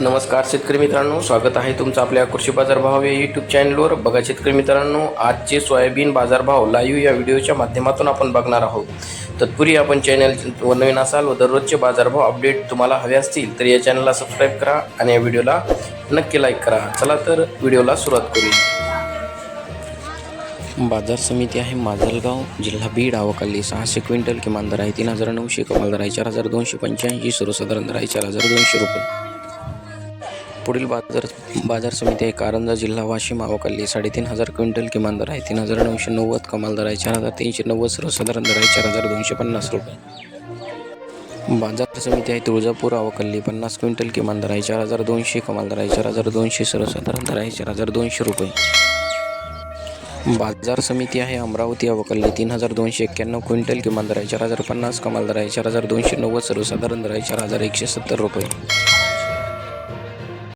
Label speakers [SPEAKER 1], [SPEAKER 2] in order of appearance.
[SPEAKER 1] नमस्कार शेतकरी मित्रांनो स्वागत आहे तुमचं आपल्या कृषी बाजार भाव या यूट्यूब चॅनलवर बघा शेतकरी मित्रांनो आजचे सोयाबीन बाजारभाव लाईव्ह या व्हिडिओच्या माध्यमातून आपण बघणार आहोत. तत्पूर्वी आपण चॅनल व नवीन असाल व दररोजचे बाजारभाव अपडेट तुम्हाला हवे असतील तर या चॅनलला सबस्क्राईब करा आणि या व्हिडिओला नक्की लाईक करा. चला तर व्हिडिओला सुरुवात करूया. बाजार समिती आहे माजलगाव जिल्हा बीड आवकाली सहाशे क्विंटल किमान दर आहे तीन हजार नऊशे कमाल दर आहे चार हजार दोनशे पंच्याऐंशी सर्वसाधारण दर आहे चार हजार दोनशे रुपये. पुढील बाजार बाजार समिती आहे. कारंजा जिल्हा वाशिम आवकाली साडेतीन हजार क्विंटल किमान दर आहे. तीन हजार नऊशे नव्वद कमाल दर आहे. चार हजार तीनशे नव्वद सर्वसाधारण दर आहे. चार हजार दोनशे पन्नास रुपये. बाजार समिती आहे. तुळजापूर आवकल्ली पन्नास क्विंटल किमान दर आहे. चार हजार दोनशे कमाल दर आहे. चार हजार दोनशे सर्वसाधारण दर आहे. चार हजार दोनशे रुपये. बाजार समिती आहे. अमरावती अवकल्ली तीन हजार दोनशे एक्क्याण्णव क्विंटल किमान दर आहे. चार हजार पन्नास कमाल दर आहे. चार हजार दोनशे नव्वद सर्वसाधारण दर आहे. चार हजार एकशे सत्तर रुपये.